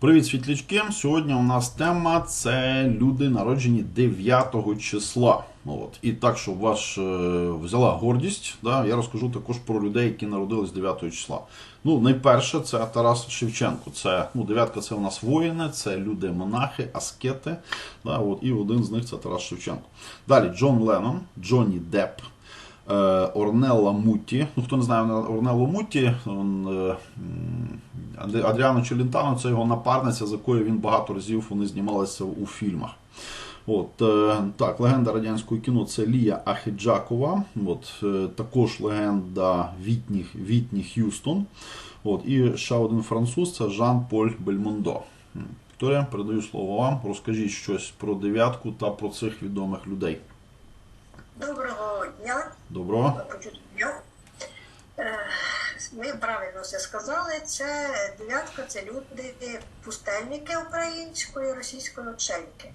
Привіт, світлячки! Сьогодні у нас тема це люди народжені 9 числа. От. І так, щоб вас е, взяла гордість, да, я розкажу також про людей, які народились 9 числа. Ну, найперше, це Тарас Шевченко. Це ну, дев'ятка це у нас воїни, це люди-монахи, аскети. Да, от, і один з них це Тарас Шевченко. Далі Джон Леннон, Джонні Депп. Е, Орнелла Мутті. Ну, хто не знає Орнелло Мутті, е, Адріано Челентано це його напарниця, з якою він багато разів вони знімалися у фільмах. От, е, так, легенда радянського кіно це Лія Ахеджакова. От, також легенда Вітні, Вітні Х'юстон. От, і ще один француз це Жан-Поль Бельмондо. Вікторія, передаю слово вам. Розкажіть щось про дев'ятку та про цих відомих людей. Доброго дня, Доброго. Е, правильно все сказали. Це дев'ятка, це люди пустельники української, російської ученики.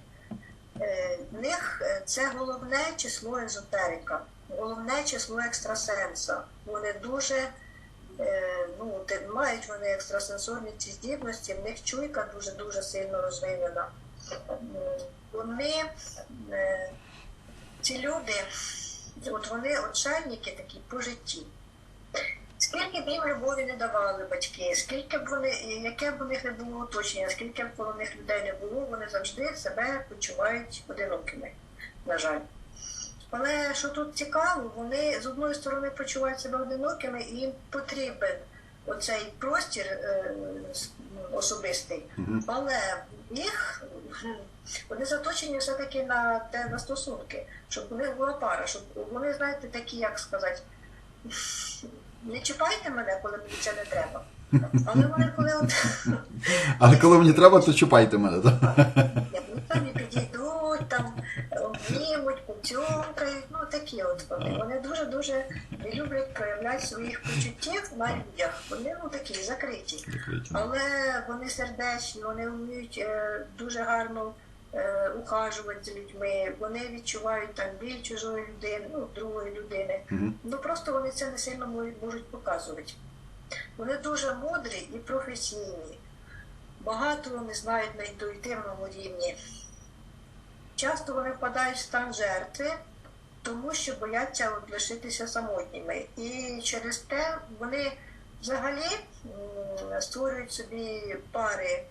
Е, В них е, це головне число езотерика, головне число екстрасенса. Вони дуже ну, мають вони екстрасенсорні ці здібності, в них чуйка дуже дуже сильно розвинена. Вони ці люди, от вони отшельники такі по житті. Скільки б їм любові не давали батьки, скільки б вони, яке б у них не було оточення, скільки б коло них людей не було, вони завжди себе почувають одинокими, на жаль. Але що тут цікаво, вони з одної сторони почувають себе одинокими, і їм потрібен оцей простір е, особистий, але їх вони заточені все-таки на те на стосунки, щоб у них була пара, щоб вони, знаєте, такі, як сказати, не чіпайте мене, коли мені це не треба. Але вони коли от Але коли мені треба, то чіпайте мене. Так? як вони самі підійдуть, там обнімуть, поцьомкають, ну такі от вони. Вони дуже-дуже не люблять проявляти своїх почуттів на людях. Вони ну такі закриті. Але вони сердечні, вони вміють е, дуже гарно ухажувати за людьми, вони відчувають там біль чужої людини, ну, другої людини. Мгм. Ну просто вони це не сильно можуть, показувати. Вони дуже мудрі і професійні. Багато вони знають на інтуїтивному рівні. Часто вони впадають в стан жертви, тому що бояться от лишитися самотніми. І через те вони взагалі створюють собі пари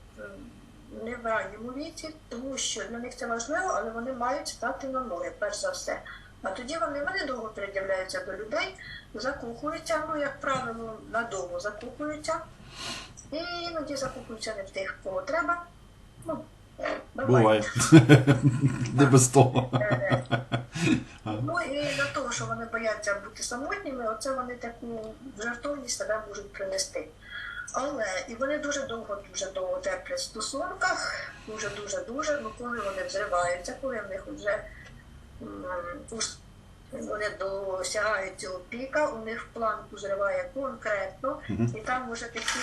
не в ранньому віці, тому що для них це важливо, але вони мають стати на ноги, перш за все. А тоді вони, вони довго придивляються до людей, закохуються, ну, як правило, надовго закохуються. І іноді закохуються не в тих, кого треба. Ну, Буває. Не без того. Ну і до того, що вони бояться бути самотніми, оце вони таку жартовність себе можуть принести. Але і вони дуже довго, дуже довго терплять в стосунках, дуже, дуже, дуже. Ну коли вони взриваються, коли в них вже вони досягають цього піка, у них планку зриває конкретно, і там вже такі,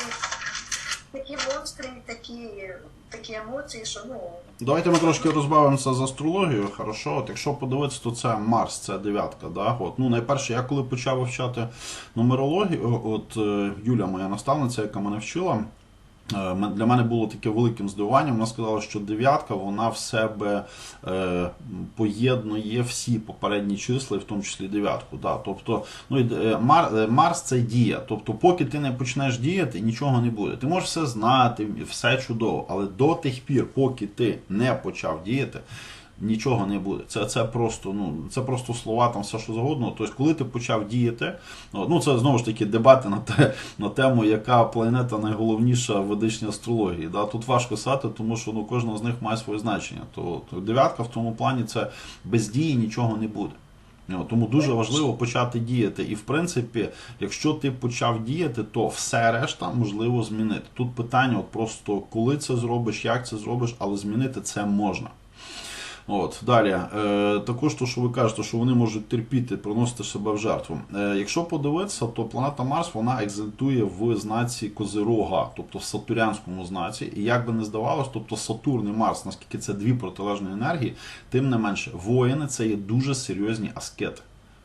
такі монстри, такі, такі емоції, що ну Давайте ми трошки розбавимося з астрологією. Хорошо, от якщо подивитися, то це Марс, це дев'ятка. Да? От, ну, найперше, я коли почав вивчати нумерологію, от е, Юля, моя наставниця, яка мене вчила. Е, Для мене було таке великим здивуванням. Вона сказала, що дев'ятка вона в себе е, поєднує всі попередні числа, в тому числі дев'ятку. Да. Тобто, ну, е, Мар, Марс це дія. Тобто, поки ти не почнеш діяти, нічого не буде. Ти можеш все знати, все чудово, але до тих пір, поки ти не почав діяти. Нічого не буде. Це, це просто, ну це просто слова, там все що завгодно. Тобто, коли ти почав діяти, ну це знову ж таки дебати на те на тему, яка планета найголовніша в ведичній астрології. Да? Тут важко сказати, тому що ну кожна з них має своє значення. То, то дев'ятка в тому плані це без дії нічого не буде. Тому дуже важливо почати діяти. І в принципі, якщо ти почав діяти, то все решта можливо змінити. Тут питання, от просто коли це зробиш, як це зробиш, але змінити це можна. От далі, е, також то, що ви кажете, що вони можуть терпіти, приносити себе в жертву. Е, якщо подивитися, то планета Марс вона екзальтує в знаці Козирога, тобто в сатурянському знаці. І як би не здавалось, тобто Сатурн і Марс, наскільки це дві протилежні енергії, тим не менше, воїни це є дуже серйозні аскети.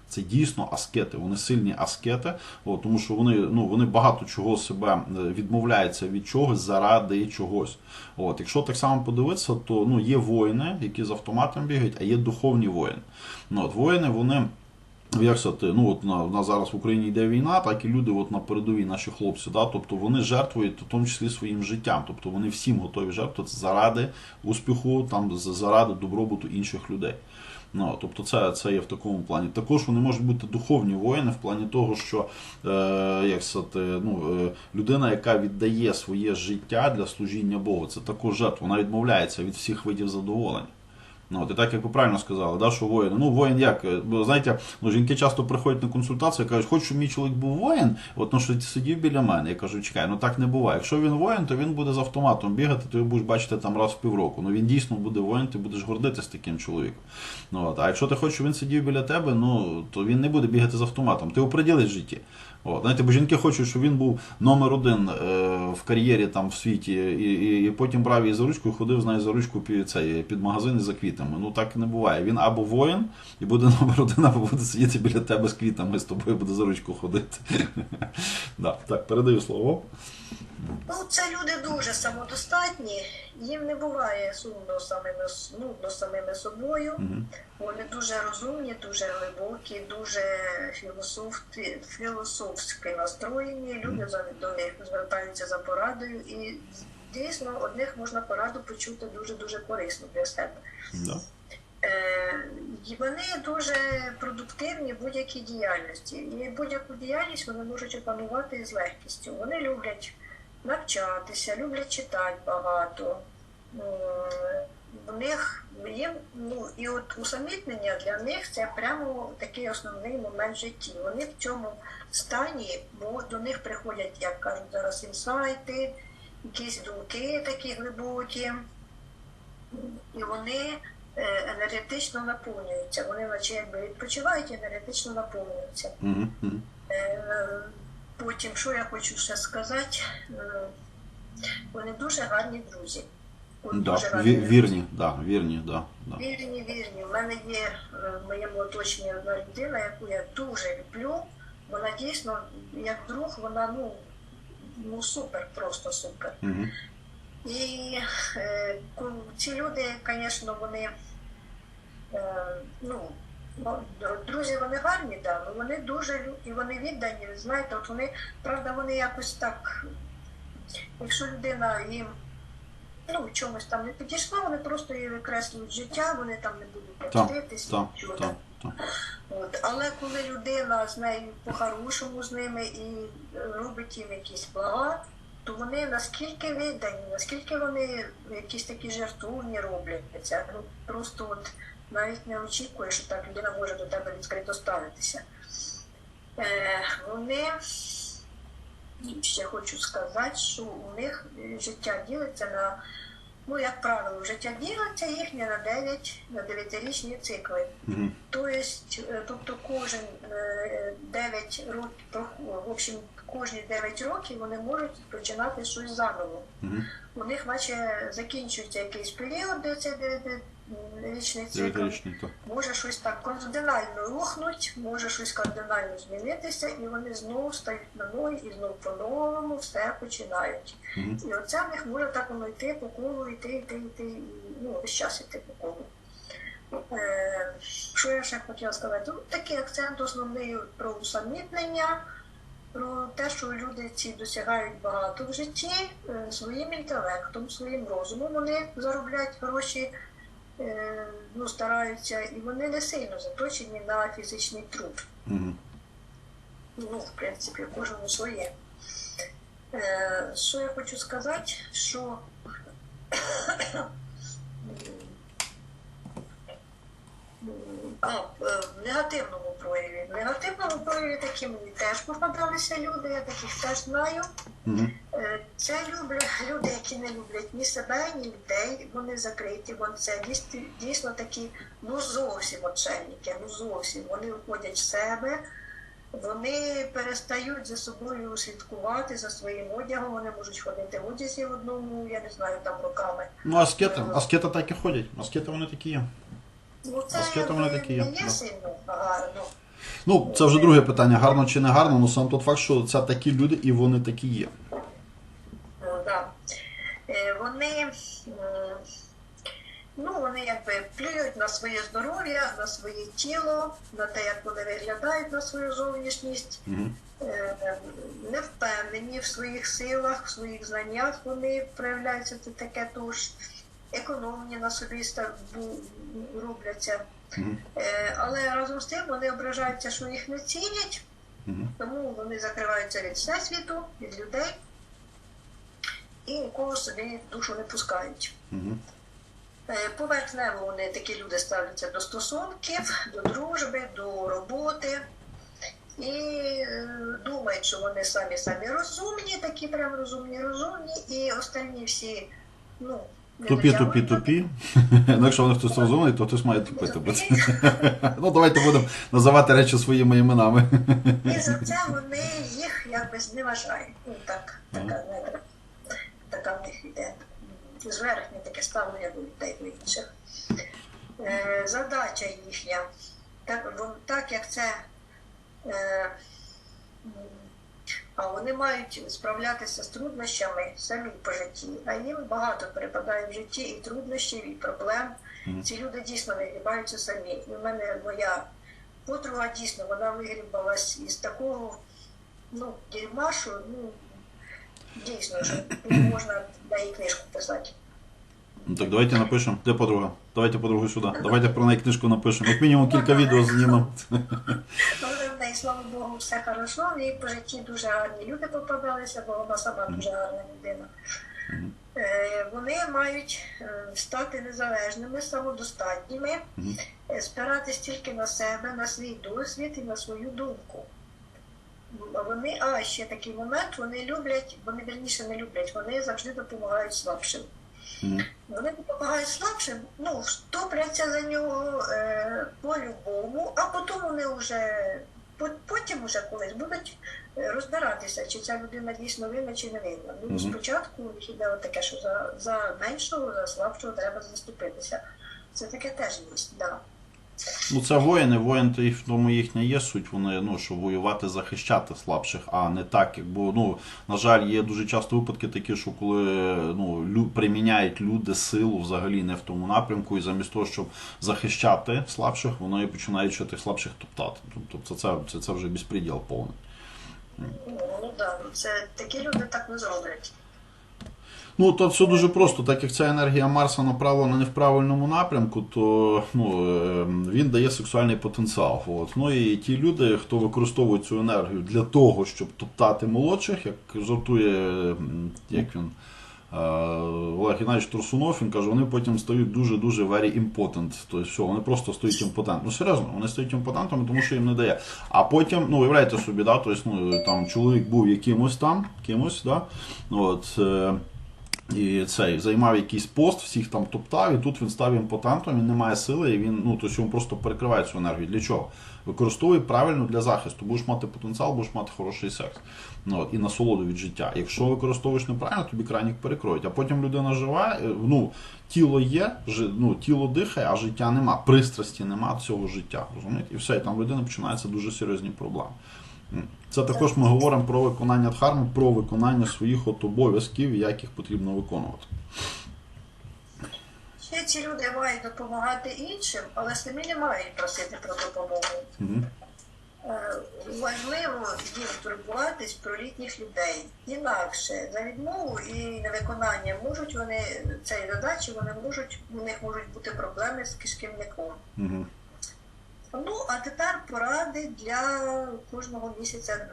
Це дійсно аскети. Вони сильні аскети, от, тому що вони, ну, вони багато чого себе е, відмовляються від чогось заради чогось. От, якщо так само подивитися, то ну, є воїни, які з автоматом бігають, а є духовні воїни. Ну, от, воїни, вони. Як сказати, ну от на, в нас зараз в Україні йде війна, так і люди от на передовій, наші хлопці, да, тобто вони жертвують в тому числі своїм життям. Тобто вони всім готові жертвувати заради успіху, там заради добробуту інших людей. Ну, тобто це, це є в такому плані. Також вони можуть бути духовні воїни в плані того, що е, як сказати, ну, е, людина, яка віддає своє життя для служіння Богу, це також жертва. Вона відмовляється від всіх видів задоволення. Ну, от, і так як ви правильно сказали, да, що воїн. Ну, воїн як? Е, Бо знаєте, ну, жінки часто приходять на консультацію і кажуть, хочу, щоб мій чоловік був воїн, от ну, що сидів біля мене. Я кажу, чекай, ну так не буває. Якщо він воїн, то він буде з автоматом бігати, ти його будеш бачити там раз в півроку. Ну він дійсно буде воїн, ти будеш гордитися таким чоловіком. Ну, от. А якщо ти хочеш, щоб він сидів біля тебе, ну то він не буде бігати з автоматом. Ти оприділиш в житті. От, знаєте, бо жінки хочуть, щоб він був номер один е, в кар'єрі там в світі, і, і, і потім брав її за ручку і ходив з нею за ручку під, цей, під магазин і за квітами. Ну так не буває. Він або воїн і буде номер один, або буде сидіти біля тебе з квітами, з тобою буде за ручку ходити. Так, передаю слово. Ну, це люди дуже самодостатні, їм не буває сумно самими, нудно самими собою. Мгм. Вони дуже розумні, дуже глибокі, дуже філософські, філософськи настроєні. Люди за- до них звертаються за порадою, і дійсно одних можна пораду почути дуже дуже корисно для себе. Е, і вони дуже продуктивні в будь-якій діяльності. І будь-яку діяльність вони можуть опанувати з легкістю. Вони люблять навчатися, люблять читати багато. В них їм, ну і от усамітнення для них це прямо такий основний момент житті. Вони в цьому стані, бо до них приходять, як кажуть зараз, інсайти, якісь думки такі глибокі, і вони е, енергетично наповнюються. Вони наче якби відпочивають і енергетично наповнюються. Мгм. Е, Потім, що я хочу ще сказати, е, вони дуже гарні друзі. От Да. дуже гарні Ві- друзі. Вірні, да, вірні, да, да. Вірні, вірні. У мене є е, в моєму оточенні одна людина, яку я дуже люблю. Вона дійсно, як друг, вона ну, ну супер, просто супер. Мгм. І е, ці люди, звісно, вони е, ну, ну, друзі, вони гарні, да, але вони дуже і вони віддані. Знаєте, от вони, правда, вони якось так, якщо людина їм ну, в чомусь там не підійшла, вони просто її викреслюють життя, вони там не будуть так. От. Але коли людина з нею по-хорошому з ними і е, робить їм якісь блага, то вони наскільки віддані, наскільки вони якісь такі жертовні роблять. Ну, просто от навіть не очікує, що так людина може до тебе відкрито ставитися. Е, вони ще хочу сказати, що у них е, життя ділиться на, ну, як правило, життя ділиться їхнє на 9, на 9-річні цикли. Е, тобто кожен е, 9 років, в общем, кожні 9 років вони можуть починати щось заново. Мгм. У них наче закінчується якийсь період, де це де- де, річний цикл. Може щось так кардинально рухнуть, може щось кардинально змінитися, і вони знову стають на ноги і знову по-новому все починають. Мгм. І оце в них може так воно йти по колу, йти, йти, йти, і, ну, весь час йти по колу. Е, що я ще хотіла сказати? Ну, такий акцент основний про усамітнення, про те, що люди ці досягають багато в житті е, своїм інтелектом, своїм розумом. Вони заробляють гроші, е, ну, стараються, і вони не сильно заточені на фізичний труд. Мгм. Ну, в принципі, кожному своє. Е, що я хочу сказати, що а, е, в негативному прояві. В негативному прояві такі мені теж попадалися люди, я таких теж знаю. Е, Це люди, які не люблять ні себе, ні людей. Вони закриті, бо це дійсно, дійсно такі, ну зовсім отшельники, ну зовсім. Вони входять в себе, вони перестають за собою слідкувати за своїм одягом. Вони можуть ходити в одязі в одному, я не знаю, там роками. Ну, аскети, аскети так і ходять. Аскети вони такі є. Ну це Аскети вони такі є, гарно. Ну, це вже друге питання, гарно чи не гарно, ну сам тот факт, що це такі люди і вони такі є. Ну, да. Е, Вони, ну, вони якби плюють на своє здоров'я, на своє тіло, на те, як вони виглядають на свою зовнішність. Е, Не впевнені в своїх силах, в своїх знаннях вони проявляються це таке тож економні на собі ста- бу- робляться. Мгм. Е, Але разом з тим вони ображаються, що їх не цінять, Мгм. тому вони закриваються від всесвіту, від людей і нікого собі душу не пускають. Е, Поверхнево вони такі люди ставляться до стосунків, до дружби, до роботи і е, думають, що вони самі самі розумні, такі прям розумні, розумні, і останні всі, ну, Тупі, тупі, тупі. Ну, якщо вони хтось розумний, то хтось має тупити. Ну, давайте будемо називати речі своїми іменами. І за це вони їх якби зневажають. Ну так, така, така в них іде зверхнє таке ставлення до людей до інших. Е, задача їхня, так, так як це. А вони мають справлятися з труднощами самі по житті, а їм багато перепадає в житті і труднощів, і проблем. Ці люди дійсно вигрібаються самі. І в мене моя подруга дійсно вона вигрібалась із такого ну, дерьма, що ну, дійсно що можна на її книжку писати. Ну так давайте напишемо. Де подруга? Давайте подругу сюди. Давайте про неї книжку напишемо. Як мінімум кілька відео знімемо. В слава Богу, все хорошо. В їй по житті дуже гарні люди попадалися, бо вона сама дуже гарна людина. Е, Вони мають е, стати незалежними, самодостатніми, е, спиратись тільки на себе, на свій досвід і на свою думку. Вони, а ще такий момент, вони люблять, вони вірніше не люблять, вони завжди допомагають слабшим. Мгм. Вони допомагають слабшим, ну, втопляться за нього е, по-любому, а потім вони вже потім уже колись будуть е, розбиратися, чи ця людина дійсно винна, чи не винна. Ну, угу. спочатку йде таке, що за, за меншого, за слабшого треба заступитися. Це таке теж є, да. Ну це воїни, воїн то в тому їхня є суть. Вони ну що воювати, захищати слабших, а не так, як бо ну на жаль, є дуже часто випадки такі, що коли ну лю, приміняють люди силу взагалі не в тому напрямку, і замість того, щоб захищати слабших, вони починають ще тих слабших топтати. Тобто це, це, це, вже безпреділ повний. Ну, ну да, це такі люди так не зроблять. Ну, то все дуже просто. Так як ця енергія Марса направлена не в правильному напрямку, то ну, е, він дає сексуальний потенціал. От. Ну і ті люди, хто використовує цю енергію для того, щоб топтати молодших, як жартує, як він. е, Олег Геннадійович Турсунов, він каже, вони потім стають дуже-дуже very impotent. Тобто, що вони просто стають імпотентами. Ну серйозно, вони стають імпотентами, тому що їм не дає. А потім, ну уявляєте собі, да, тобто, ну, там чоловік був якимось там, кимось, да, от, е, і цей займав якийсь пост, всіх там топтав, і тут він став імпотентом, він не має сили, і він ну тобто йому просто перекриває цю енергію. Для чого? Використовуй правильно для захисту. Будеш мати потенціал, будеш мати хороший секс. Ну, і насолоду від життя. Якщо використовуєш неправильно, тобі крайніх перекроють. А потім людина жива, е, ну, тіло є, ну, тіло дихає, а життя нема. Пристрасті нема цього життя. Розумієте? І все, і там в людини починаються дуже серйозні проблеми. Це також ми говоримо про виконання дхарми, про виконання своїх от обов'язків, як їх потрібно виконувати. Ще ці люди мають допомагати іншим, але самі не мають просити про допомогу. Е, Важливо їм турбуватись про літніх людей. Інакше за відмову і невиконання можуть вони цієї задачі, вони можуть у них можуть бути проблеми з кишківником. Мгм. Ну а тепер поради для кожного місяця.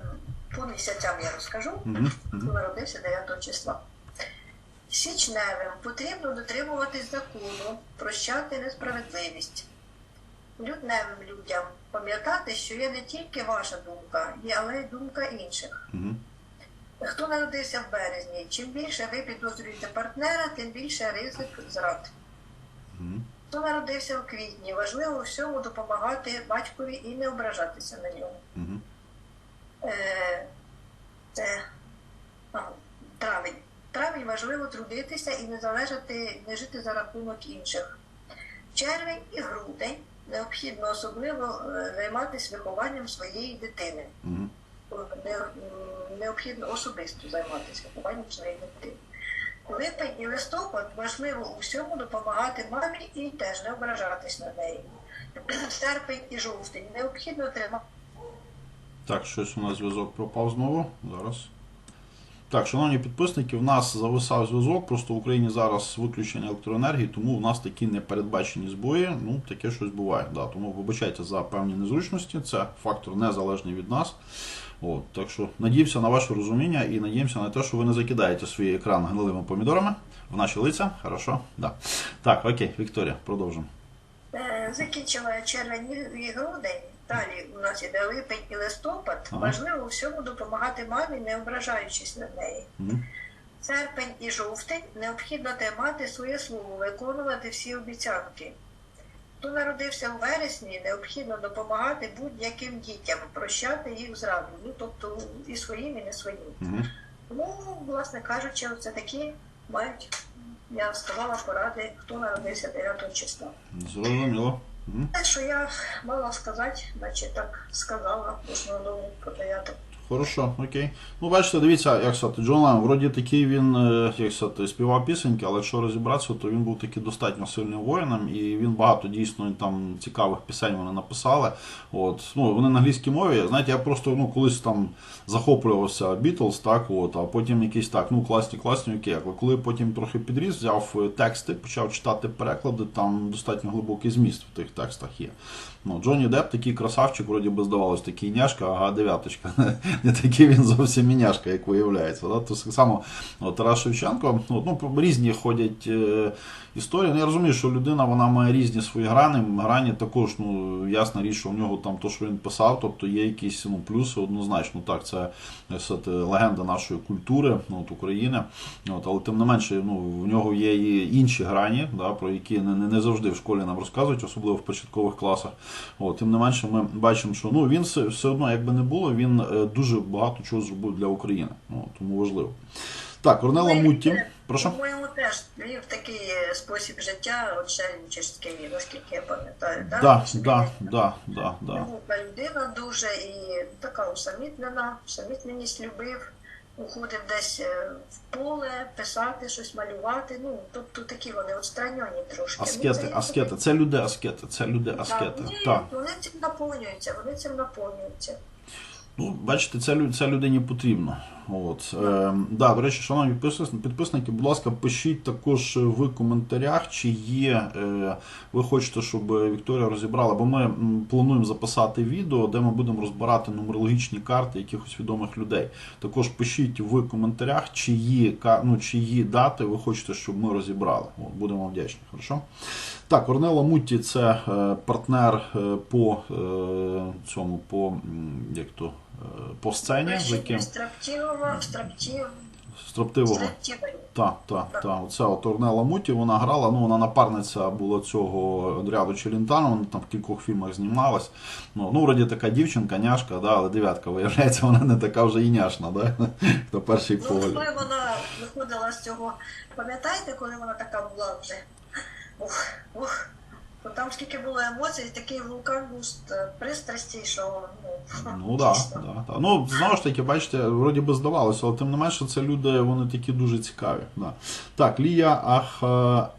По місяцям я розкажу, хто Мгм. народився 9 числа. Січневим потрібно дотримуватись закону, прощати несправедливість. Людневим людям пам'ятати, що є не тільки ваша думка, але й думка інших. Мгм. Хто народився в березні, чим більше ви підозрюєте партнера, тим більше ризик зрад. Хто народився у квітні, важливо всьому допомагати батькові і не ображатися на нього. Мгм. Е, це травень. Травень важливо трудитися і не залежати, не жити за рахунок інших. Червень і грудень необхідно особливо е, займатися вихованням своєї дитини. Не- необхідно особисто займатися вихованням своєї дитини. Липень і листопад важливо усьому допомагати мамі і теж не ображатись на неї. Серпень і жовтень необхідно тримати. Так, щось у нас зв'язок пропав знову. Зараз. Так, шановні підписники, в нас зависав зв'язок, просто в Україні зараз виключення електроенергії, тому в нас такі непередбачені збої. Ну, таке щось буває. Да. Тому вибачайте за певні незручності, це фактор незалежний від нас. От, так що надіємося на ваше розуміння і надіємося на те, що ви не закидаєте свій екран гнилими помідорами в наші лиця. Хорошо? Да. Так, окей, Вікторія, продовжимо. Е, Закінчила червень грудень. Далі у нас іде липень і листопад. Ага. Важливо всьому допомагати мамі, не ображаючись на неї. Мгм. Серпень і жовтень необхідно тримати своє слово, виконувати всі обіцянки. Хто народився у вересні, необхідно допомагати будь-яким дітям, прощати їх зраду, ну тобто і своїм, і не своїм. Мгм. Тому, власне кажучи, це такі мають, я сказала, поради, хто народився 9 числа. Зрозуміло. Те, що я мала сказати, наче так сказала основному про 9. Хорошо, окей. Ну, бачите, дивіться, як сказати, Джон Леннон, вроді такий він, е, як сказати, співав пісеньки, але якщо розібратися, то він був такий достатньо сильним воїном, і він багато дійсно там цікавих пісень вони написали. От, ну, вони на англійській мові. Знаєте, я просто ну, колись там захоплювався Бітлз, так, от, а потім якісь так, ну, класні, класні, окей. Але коли потім трохи підріс, взяв е, тексти, почав читати переклади, там достатньо глибокий зміст в тих текстах є. Ну, Джонні Депп такий красавчик, вроді би здавалось, такий няшка, ага, дев'яточка. Не такий він зовсім і няшка, як виявляється. Да? Так само от, Тарас Шевченко, ну, ну, різні ходять е, історії. Ну, я розумію, що людина вона має різні свої грани. Грані також, ну, ясна річ, що в нього там то, що він писав, тобто є якісь ну, плюси однозначно. Так, це як сказати, легенда нашої культури ну, от, України. От, але тим не менше, ну, в нього є і інші грані, да, про які не, не завжди в школі нам розказують, особливо в початкових класах. От, тим не менше, ми бачимо, що ну, він все, все одно, як би не було, він е, дуже багато чого зробив для України. Ну, тому важливо. Так, Корнела Мутті. Прошу. По-моєму, теж вів такий е, спосіб життя отшельничий, наскільки я пам'ятаю. так? Да, да, да, да, да. Людина дуже і така усамітнена, усамітненість любив, уходив десь е, в поле, писати, щось малювати. Ну, тобто такі вони отстранені трошки. Ну, Аскети, це- аскети. Це люди аскети, це люди Так, аскети. ні, Так. вони цим наповнюються, вони цим наповнюються. Ну, бачите, це, це людині потрібно. От. Е, да, до речі, шановні підписники, будь ласка, пишіть також в коментарях, чи є е, ви хочете, щоб Вікторія розібрала, бо ми плануємо записати відео, де ми будемо розбирати нумерологічні карти якихось відомих людей. Також пишіть в коментарях, чиї, ну, чиї дати ви хочете, щоб ми розібрали. От, будемо вам вдячні. Хорошо? Так, Орнела Мутті це е, партнер е, по е, цьому, по, як то, е, по сцені, з яким Строптілова, строптів, строптивого. Так, так, так. Оце от Орнела Муті, вона грала, ну вона напарниця була цього ряду Челінтану, вона там в кількох фільмах знімалась. Ну, ну вроді така дівчинка, няшка, да, але дев'ятка, виявляється, вона не така вже і няшна, да? Хто перший Ну, погляд. коли вона виходила з цього, пам'ятаєте, коли вона така була вже? Ух, ух. Бо там скільки було емоцій, такий вулкан був е, пристрасті, що ну, Ну так, да, да. Ну, знову ж таки, бачите, вроді би здавалося, але тим не менше, це люди, вони такі дуже цікаві. Да. Так, Лія Ах,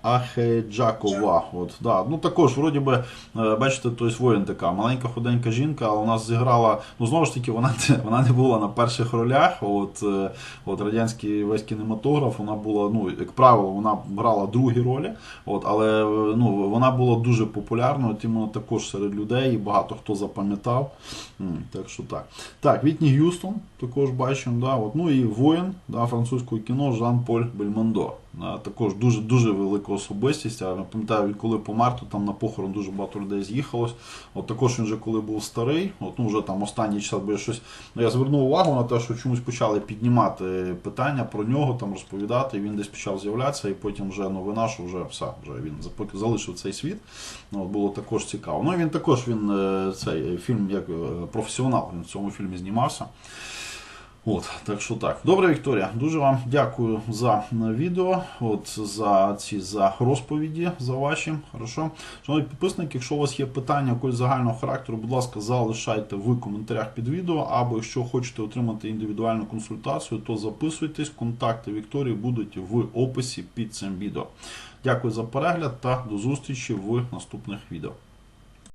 Ахеджакова. От, да. Ну також, вроді би, е, бачите, той воїн така, маленька худенька жінка, але у нас зіграла, ну знову ж таки, вона, вона не була на перших ролях. От, е, от радянський весь кінематограф, вона була, ну, як правило, вона брала другі ролі, от, але е, ну, вона була дуже популярною, от іменно також серед людей, і багато хто запам'ятав. Так що так. Так, Вітні Г'юстон також бачимо, да, от, ну і воїн да, французького кіно Жан-Поль Бельмондо. Також дуже дуже велика особистість. Я пам'ятаю, коли помер, то там на похорон дуже багато людей з'їхалось. От також він вже коли був старий, от, ну вже там останній час, бо я щось. Ну, я звернув увагу на те, що чомусь почали піднімати питання про нього, там розповідати. Він десь почав з'являтися, і потім вже новина, що вже все, вже він залишив цей світ. Ну, от було також цікаво. Ну і він також він е, цей фільм як е, професіонал. Він в цьому фільмі знімався. От, так що так. Добре, Вікторія, дуже вам дякую за е, відео, от, за ці за розповіді за ваші. Хорошо. Шановні підписники, якщо у вас є питання якогось загального характеру, будь ласка, залишайте в коментарях під відео, або якщо хочете отримати індивідуальну консультацію, то записуйтесь. Контакти Вікторії будуть в описі під цим відео. Дякую за перегляд та до зустрічі в наступних відео.